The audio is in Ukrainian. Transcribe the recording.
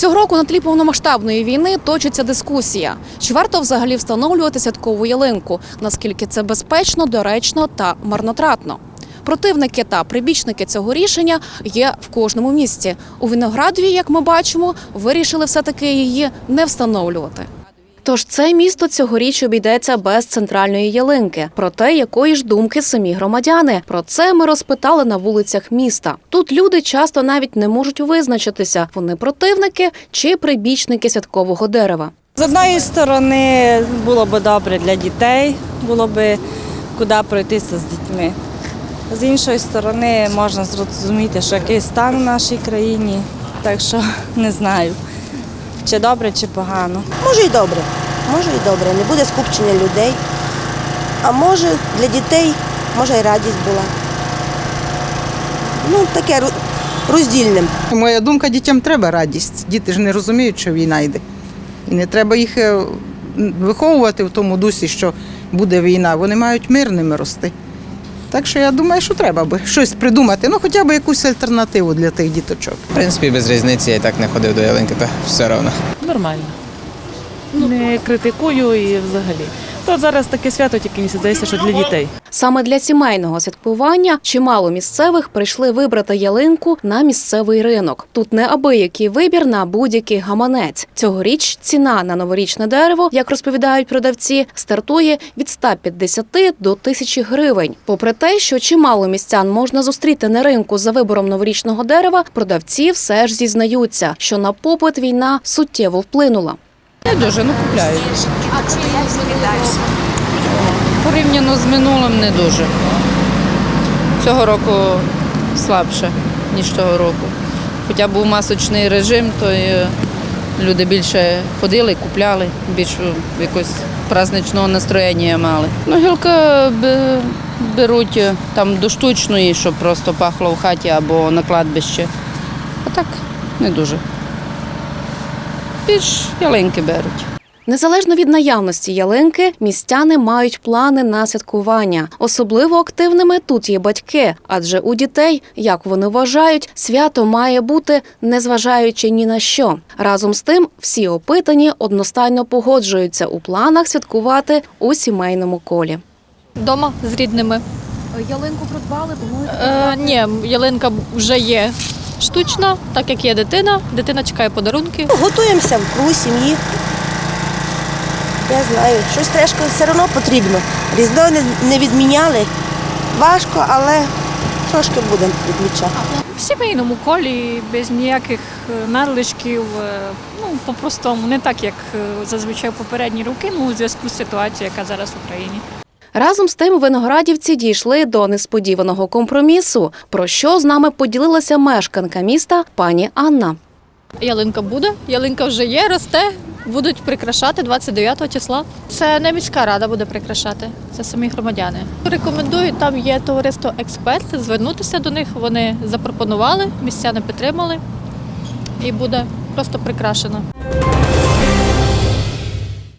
Цього року на тлі повномасштабної війни точиться дискусія. Чи варто взагалі встановлювати святкову ялинку? Наскільки це безпечно, доречно та марнотратно? Противники та прибічники цього рішення є в кожному місті. У Виноградові, як ми бачимо, вирішили все-таки її не встановлювати. Тож це місто цьогоріч обійдеться без центральної ялинки. Проте якої ж думки самі громадяни? Про це ми розпитали на вулицях міста. Тут люди часто навіть не можуть визначитися, вони противники чи прибічники святкового дерева. З одної сторони було б добре для дітей, було б куди пройтися з дітьми. З іншої сторони можна зрозуміти, що який стан в нашій країні, так що не знаю, чи добре, чи погано. Може і добре, може і добре. Не буде скупчення людей. А може для дітей, може і радість була. Ну, таке роздільним. Моя думка, дітям треба радість. Діти ж не розуміють, що війна йде. І не треба їх е, виховувати в тому дусі, що буде війна. Вони мають мирними рости. Так що я думаю, що треба би щось придумати, ну хоча б якусь альтернативу для тих діточок. В принципі, без різниці я і так не ходив до ялинки, то все одно. Нормально. Не критикую і взагалі. То зараз таке свято, тільки мені здається, що для дітей. Саме для сімейного святкування чимало місцевих прийшли вибрати ялинку на місцевий ринок. Тут неабиякий вибір на будь-який гаманець. Цьогоріч ціна на новорічне дерево, як розповідають продавці, стартує від 150 до 1000 гривень. Попри те, що чимало містян можна зустріти на ринку за вибором новорічного дерева, продавці все ж зізнаються, що на попит війна суттєво вплинула. Не дуже, ну купляють. Порівняно з минулим не дуже. Цього року слабше, ніж того року. Хоча був масочний режим, то люди більше ходили, купляли, більш якось праздничного настроєння мали. Ну, гілка беруть там до штучної, щоб просто пахло в хаті або на кладбище. А так не дуже. Більш ялинки беруть. Незалежно від наявності ялинки, містяни мають плани на святкування. Особливо активними тут є батьки, адже у дітей, як вони вважають, свято має бути незважаючи ні на що. Разом з тим, всі опитані одностайно погоджуються у планах святкувати у сімейному колі. Дома з рідними. Ялинку придбали, Е, ні, ялинка вже є штучна, так як є дитина. Дитина чекає подарунки. Ну, Готуємося в кругу сім'ї. Я знаю, щось трошки все одно потрібно. Різдво не- не відміняли. Важко, але трошки будемо відмічати. В сімейному колі без ніяких е, надлишків. е, Ну, по-простому, не так, як е, зазвичай попередні роки, ну, у зв'язку з ситуацією, яка зараз в Україні. Разом з тим виноградівці дійшли до несподіваного компромісу, про що з нами поділилася мешканка міста пані Анна. Ялинка буде, ялинка вже є, росте. Будуть прикрашати 29 числа. Це не міська рада буде прикрашати, це самі громадяни. Рекомендую, там є товариство експерт, звернутися до них. Вони запропонували, містяни підтримали і буде просто прикрашено.